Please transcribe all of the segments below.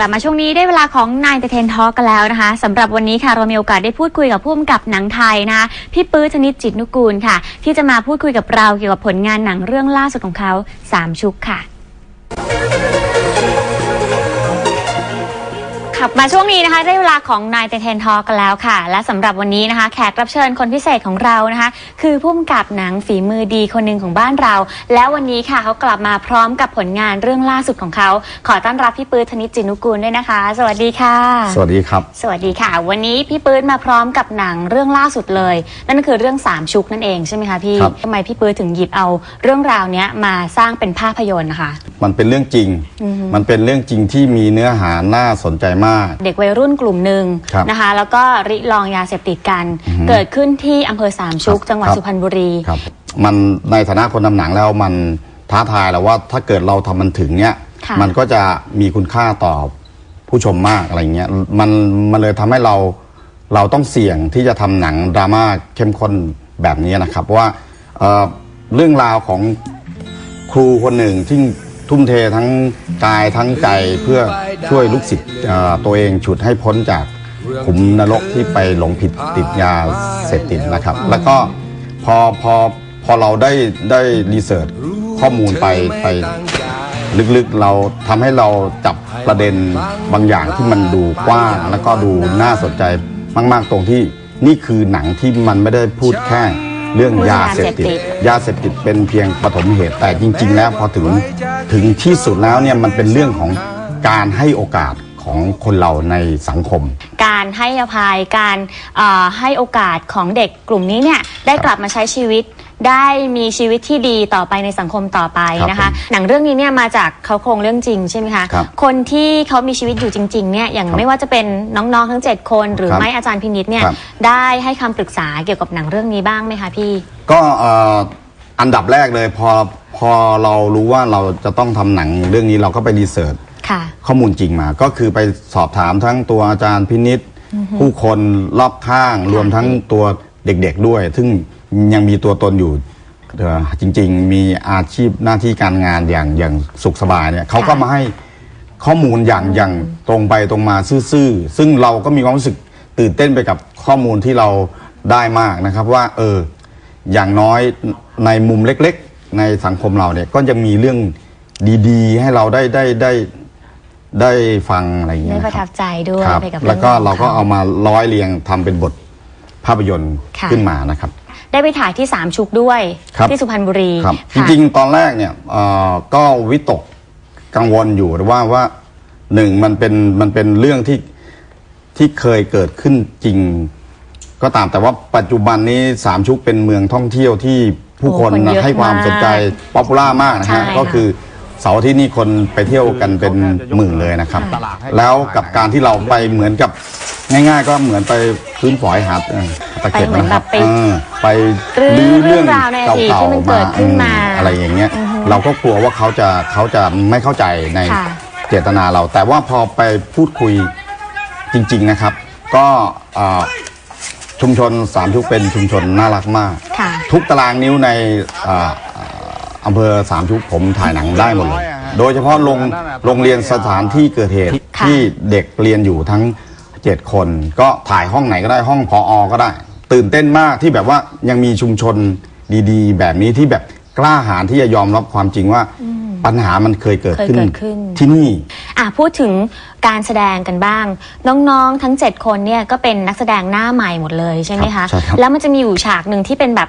ลับมาช่วงนี้ได้เวลาของนายเทนทอกันแล้วนะคะสำหรับวันนี้ค่ะเรามีโอกาสได้พูดคุยกับผู้กำกับหนังไทยนะคะพี่ปื้อชนิดจิตนุกูลค่ะ ที่จะมาพูดคุยกับเราเกี่ยวกับผลงานหนังเรื่องล่าสุดของเขาสามชุกค่ะ ขับมาช่วงนี้นะคะได้เวลาของนายเตเทนทอกันแล้วค่ะ และสำหรับวันนี้นะคะ แขกรับเชิญคนพิเศษของเรานะคะ คือผู้กำกับหนังฝีมือดีคนหนึ่งของบ้านเรา และวันนี้ค่ะเขากลับมาพร้อมกับผลงานเรื่องล่าสุดของเขา ขอต้อนรับพี่ปื้ดธนิตจินุกูลด้วยนะคะ สวัสดีค่ะ สวัสดีครับ สวัสดีค่ะ วันนี้พี่ปื้ดมาพร้อมกับหนังเรื่องล่าสุดเลย นั่นก็คือเรื่องสามชุกนั่นเองใช่ไหมคะพี่ครับทำไมพี่ปื้ดถึงหยิบเอาเรื่องราวเนี้ยมาสร้างเป็นภาพยนตร์นะคะ มันเป็นเรื่องจริง มันเป็นเรื่องจริงที่มีเนื้อหาน่าสนใจมากเด็กวัยรุ่นกลุ่มหนึ่งครับนะคะ แล้วก็ริลองยาเสพติดกัน อือฮึ เกิดขึ้นที่อำเภอสามชุกครับจังหวัดครับสุพรรณบุรี ครับ มันในฐานะคนทำหนังแล้วมันท้าทายแล้วว่าถ้าเกิดเราทำมันถึงเนี้ยค่ะ มันก็จะมีคุณค่าต่อผู้ชมมากอะไรเงี้ยมันมันเลยทำให้เราเราต้องเสี่ยงที่จะทำหนังดราม่าเข้มข้นแบบนี้นะครับเพราะว่าเอ่อเรื่องราวของครูคนหนึ่งที่ ทุ่มเททั้งกายทั้งใจเพื่อช่วยลูกศิษย์ตัวเองฉุดให้พ้นจากขุมนรกที่ไปหลงผิดติดยาเสพติดนะครับ แล้วก็พอพอพอเราได้ได้รีเสิร์ชข้อมูลไปไปลึกๆเราทำให้เราจับประเด็นบางอย่างที่มันดูกว้างแล้วก็ดูน่าสนใจมาก ๆ ตรงที่นี่คือหนังที่มันไม่ได้พูดแค่เรื่องยาเสพติด ยาเสพติดเป็นเพียงปฐมเหตุแต่จริง ๆ แล้วพอถึง ถึงที่สุดแล้วเนี่ยมันเป็นเรื่องของการให้โอกาสของคนเราในสังคม การให้อภัยการเอ่อให้โอกาสของเด็กกลุ่มนี้เนี่ยได้กลับมาใช้ชีวิต ได้มีชีวิตที่ดีต่อไปในสังคมต่อไปนะคะครับผมหนังเรื่องนี้เนี่ยมาจากเขาโครงเรื่องจริงใช่ไหมคะครับคนที่เขามีชีวิตอยู่จริงๆเนี่ยอย่างครับไม่ว่าจะเป็นน้องๆทั้ง 7 คน หรือครับไม่อาจารย์พินิษเนี่ยครับ ได้ให้คำปรึกษาเกี่ยวกับหนังเรื่องนี้บ้างไหมคะพี่ ก็เอ่อ อันดับแรกเลยพอพอเรารู้ว่าเราจะต้องทำหนังเรื่องนี้เราก็ไปรีเสิร์ช ค่ะ ข้อมูลจริงมาก็คือไปสอบถามทั้งตัวอาจารย์พินิษผู้คนรอบข้าง รวมทั้งตัวเด็กๆด้วย ซึ่งยังมีตัวตนอยู่เอ่อจริง ๆ มีอาชีพหน้าที่การงานอย่างอย่างสุขสบายเนี่ยเขาก็มาให้ข้อมูลอย่างอย่างตรงไปตรงมาซื่อๆ ซึ่งเราก็มีความรู้สึกตื่นเต้นไปกับข้อมูลที่เราได้มากนะครับว่า เออ อย่างน้อยในมุมเล็กๆ ในสังคมเราเนี่ยก็ยังมีเรื่องดีๆ ให้เราได้ได้ได้ได้ฟังอะไรอย่างเงี้ได้ยประทัครับบใจด้วยครับไปกับแล้วก็องเราก็ขเอามาร้อยเรียงทำเป็นบทภาพยนตร์ค่ะ ขึ้นมานะครับ ได้ไปถ่ายที่สามชุกด้วย ครับ ที่สุพรรณบุรีครับจค่ะ ริงๆ ตอนแรกเนี่ยเอ่อก็วิตกกังวลอยู่ว่าว่าหนึ่งมันเป็นมันเป็นเรื่องที่ที่เคยเกิดขึ้นจริง ก็ตามแต่ว่าปัจจุบันนี้สามชุกเป็นเมืองท่องเที่ยวที่ผู้คนโอ้คนเยอะให้ความสนใจมากป๊อปปูล่ามากนะใช่ฮะค่ะ ก็คือเสาร์อาที่นี่คนไปเที่ยวกันเป็นหมื่นเลยนะครับตลาดให้แล้วกับการที่เราไปเหมือนกับง่าย ๆ ก็เหมือนไปพื้นฝอยหาดเออตะเข็บไปเหมือนนะครับแบบไปเออไปรื้อลื้อเรื่องเรื่องราวในอดีตเก่าที่มันๆเกิมาดขึ้นมาอือะไรอย่างเงี้ย เราก็กลัวว่าเขาจะเขาจะไม่เข้าใจใน ค่ะ เจตนาเราแต่ว่าพอไปพูดคุยจริง ๆนะครับ ก็เอ่อ ชุมชนสามชุกเป็นชุมชนน่ารักมาก ค่ะ ทุกตารางนิ้วในเอ่อเอ่ออำเภอสามชุกผมถ่ายหนังได้หมดเลย โดยเฉพาะโรงโรงเรียนสถานที่เกิดเหตุค่ะ ที่เด็กเรียนอยู่ทั้งเจ็ดคน ก็ถ่ายห้องไหนก็ได้ห้องพออก็ได้ ตื่นเต้นมากที่แบบว่ายังมีชุมชนดีๆ แบบนี้ที่แบบกล้าหาญที่จะยอมรับความจริงว่า ปัญหามันเคยเกิดขึ้นเคยเกิดขึ้น ที่นี่ อะพูดถึงการแสดงกันบ้าง น้องๆทั้ง 7 คนเนี่ยก็เป็นนักแสดงหน้าใหม่หมดเลยใช่ไหมครัคะ บใช่ครับ แล้วมันจะมีอยู่ฉากหนึ่งที่เป็นแบบ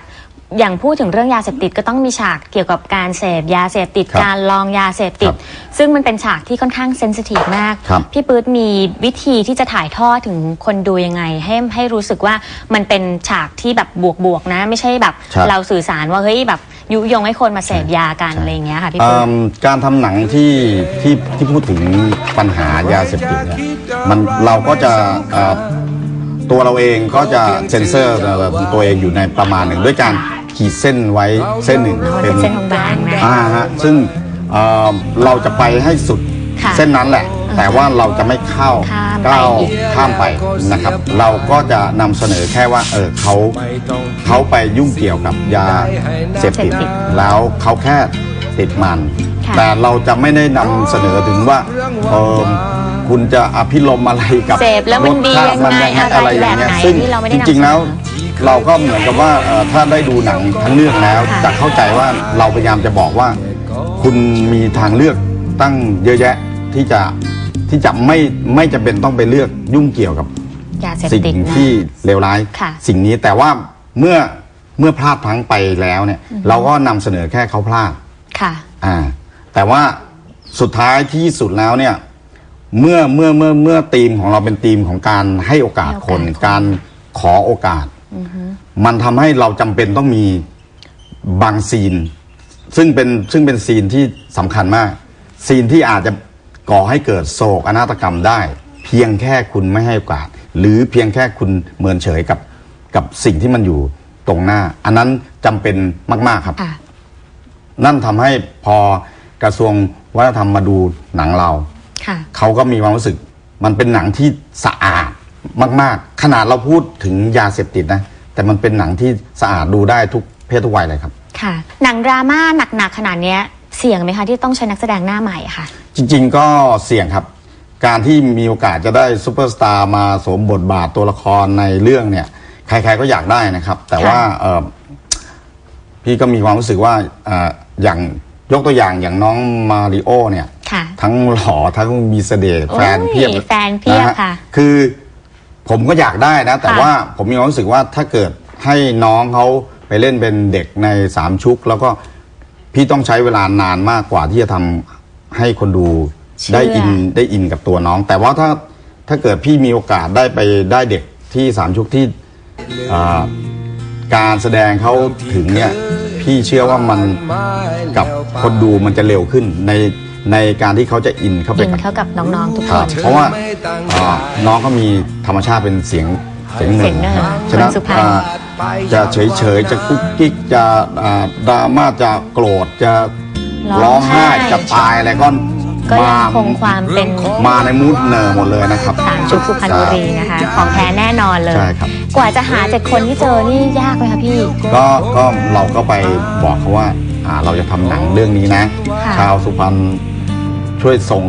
อย่างพูดถึงเรื่องยาเสพติดก็ต้องมีฉากเกี่ยวกับการเสพยาเสพติดครับการลองยาเสพติด ครับซึ่งมันเป็นฉากที่ค่อนข้างเซนซิทีฟมาก ครับ พี่ปื๊ดมีวิธีที่จะถ่ายทอดถึงคนดูยังไง ให้ให้รู้สึกว่ามันเป็นฉากที่แบบบวกๆนะ ไม่ใช่แบบครับเราสื่อสารว่าเฮ้ยแบบยุยงให้คนมาเสพยากันอะไรอย่างเงี้ยค่ะพี่ปื๊ด เอิ่มการทำหนังที่ที่ที่พูดถึงปัญหายาเสพติดเนี่ยมันเราก็จะเอ่อตัวเราเองก็จะเซ็นเซอร์ตัวเองอยู่ในประมาณหนึ่งด้วยการ ขีดเส้นไว้เส้นหนึ่งอ๋อเป็นเส้นบางๆนะ อ่าฮะซึ่งเอ่อเราจะไปให้สุดค่ะเส้นนั้นแหละ แต่ว่าเราจะไม่เข้าข้ามไป ก้าวอีกข้ามไปนะครับ เราก็จะนำเสนอแค่ว่าเออเขาเขาไปยุ่งเกี่ยวกับยาเสพติด เสพติดแล้วเขาแค่ติดมัน ค่ะ แต่เราจะไม่ได้นำเสนอถึงว่าเออคุณจะอภิรมย์อะไรกับเสพแล้วมันดีรสชาติยังไงมันอะไรอย่างเงี้ยแบบไหนซึ่งที่เราไม่ได้จนำริงๆแล้ว เสนเราก็เหมือนกับว่าเอ่อถ้าได้ดูหนังทั้งเรื่องแล้วค่ะจะเข้าใจว่าเราพยายามจะบอกว่า คุณมีทางเลือกตั้งเยอะแยะที่จะที่จะไม่ไม่จำเป็นต้องไปเลือกยุ่งเกี่ยวกับ ยาเสพสิ่งติดนะ ที่เลวร้าย ค่ะ สิ่งนี้แต่ว่าเมื่อเมื่อพลาดพลั้งไปแล้วเนี่ย เราก็นำเสนอแค่เขาพลาด ค่ะ อ่า แต่ว่าสุดท้ายที่สุดแล้วเนี่ย เมื่อเมื่อเมื่อเมื่อทีมของเราเป็นทีมของการให้โอกาสให้โอกาสคนคน การขอโอกาส มันทำให้เราจำเป็นต้องมีบางซีน ซึ่งเป็นซึ่งเป็นซีนที่สำคัญมาก ซีนที่อาจจะก่อให้เกิดโศกอนาตกรรมได้ เพียงแค่คุณไม่ให้โอกาส หรือเพียงแค่คุณเมินเฉยกับกับสิ่งที่มันอยู่ตรงหน้า อันนั้นจำเป็นมาก ๆครับ ค่ะนั่นทำให้พอกระทรวงวัฒนธรรมมาดูหนังเรา ค่ะ เขาก็มีความรู้สึก มันเป็นหนังที่สะอาด มาก ๆ ขนาดเราพูดถึงยาเสพติดนะ แต่มันเป็นหนังที่สะอาดดูได้ทุกเพศทุกวัยเลยครับ ค่ะ หนังดราม่าหนัก ๆ ขนาดเนี้ยเสี่ยงไหมคะที่ต้องใช้นักแสดงหน้าใหม่ค่ะ จริง ๆ ก็เสี่ยงครับ การที่มีโอกาสจะได้ซูเปอร์สตาร์มาสวมบทบาทตัวละครในเรื่องเนี่ย ใคร ๆ ก็อยากได้นะครับ แต่ว่าเอ่อพี่ก็มีความรู้สึกว่าเอ่ออย่างยกตัวอย่างอย่างน้องมาริโอเนี่ย ค่ะ ทั้งหล่อทั้งมีเสน่ห์โอ้ยแฟนเพียบแฟนเพียบนะฮค่ะ คือ ผมก็อยากได้นะ แต่ค่ะ ว่าผมมีความรู้สึกว่าถ้าเกิดให้น้องเขาไปเล่นเป็นเด็กในสามชุก แล้วก็พี่ต้องใช้เวลานานมากกว่าที่จะทำให้คนดูเชื่อได้อินได้อินกับตัวน้อง แต่ว่าถ้าถ้าเกิดพี่มีโอกาสได้ไปได้เด็กที่สามชุกที่อ่าการแสดงเขาถึงเนี่ยพี่เชื่อว่ามัน กับคนดูมันจะเร็วขึ้นใน ในการที่เขาจะอินเข้าไปอินกับเข้ากับน้องๆทุกคครับน เพราะว่าอ่าน้องเขามีธรรมชาติเป็นเสียงเสียงหเสีนึ่ยงงหนึ่งฉะนั้นคนสุพรรณ อ่าจะเฉยเฉยๆจะกุ๊กกิ๊กจะอ่าดราม่าจะโกรธจะร้ร้อองงไห้ไห้จะตายอะไรก็ก็มายังคงความเป็นมาในมูดเนอร์หมดเลยนะครับ สารชุกสุพรรณบุรีนะคะ ของแท้แน่นอนเลย ใช่ครับ กว่าจะหาเจ็ดคนที่เจอนี่ยากไหมคะพี่ ก็ก็เราก็ไปบอกเขาว่าอ่าเราจะทำหนังเรื่องนี้นะ ค่ะ ชาวสุพรรณ ช่วยส่ง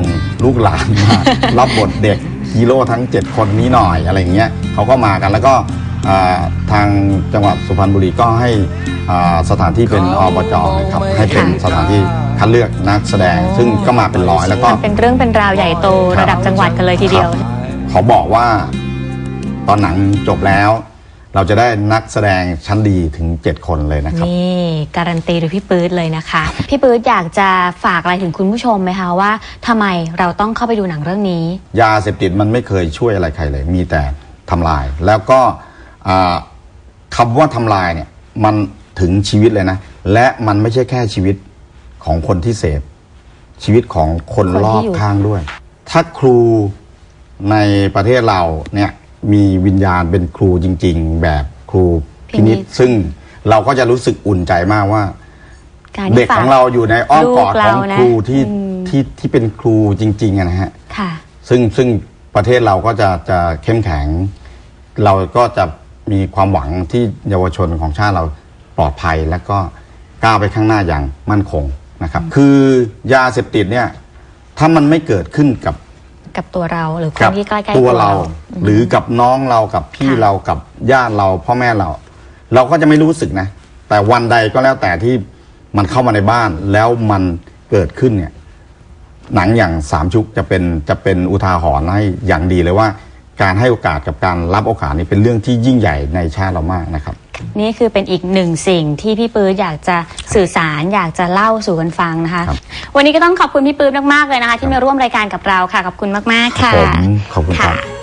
ลูกหลานมา รับบทเด็กฮีโร่ทั้ง 7 คนนี้หน่อยอะไรอย่างเงี้ยเขาก็มากันแล้วก็อ่าทางจังหวัดสุพรรณบุรีก็ให้อ่าสถานที่เป็นอบจนะครับให้เป็นสถานที่คัดเลือกนักแสดง ซึ่งก็มาเป็นร้อยแล้วก็มันเป็นเรื่องเป็นราวใหญ่โตครับ ระดับจังหวัดกันเลยทีเดียว ครับเขาบอกว่าตอนหนังจบแล้ว เราจะได้นักแสดงชั้นดีถึง 7 คนเลยนะครับ นี่การันตีโดยพี่ปื๊ดเลยนะคะ พี่ปื๊ดอยากจะฝากอะไรถึงคุณผู้ชมไหมคะว่าทำไมเราต้องเข้าไปดูหนังเรื่องนี้ ยาเสพติดมันไม่เคยช่วยอะไรใครเลย มีแต่ทำลาย แล้วก็อ่าคำว่าทำลายเนี่ยมันถึงชีวิตเลยนะ และมันไม่ใช่แค่ชีวิตของคนที่เสพชีวิตของคนคนที่รอบอยู่ ข้างด้วย ถ้าครูในประเทศเราเนี่ย มีวิญญาณเป็นครูจริง ๆ แบบครูพินิษซึ่งเราก็จะรู้สึกอุ่นใจมากว่า การเด็ที่กฝาของเราอยู่ในอ้อมกอดลูของเานะครูที่อืม ที่ที่เป็นครูจริงๆอะนะฮะ ค่ะ ซึ่งซึ่งประเทศเราก็จะจะเข้มแข็ง เราก็จะมีความหวังที่เยาวชนของชาติเราปลอดภัยและก็ก้าวไปข้างหน้าอย่างมั่นคงนะครับ คือยาเสพติดเนี่ยถ้ามันไม่เกิดขึ้นกับ กับตัวเราหรือคกันที่ใกล้ๆตัวเราอืมหรือกับน้องเรากับพี่ค่ะเรากับญาติเราพ่อแม่เรา เราก็จะไม่รู้สึกนะ แต่วันใดก็แล้วแต่ที่มันเข้ามาในบ้านแล้วมันเกิดขึ้นเนี่ย หนังอย่างสามชุกจะเป็นจะเป็นอุทาหรณ์ให้อย่างดีเลยว่า การให้โอกาสกับการรับโอกาสนี่เป็นเรื่องที่ยิ่งใหญ่ในชาติเรามากนะครับ นี่คือเป็นอีกหนึ่งสิ่งที่พี่ปื๊ดอยากจะสื่อสารอยากจะเล่าสู่กันฟังนะคะ ครับ วันนี้ก็ต้องขอบคุณพี่ปื๊ดมากๆเลยนะคะ ที่มาร่วมรายการกับเราค่ะขอบคุณมากๆค่ะ ผมขอบคุณครับ ค่ะ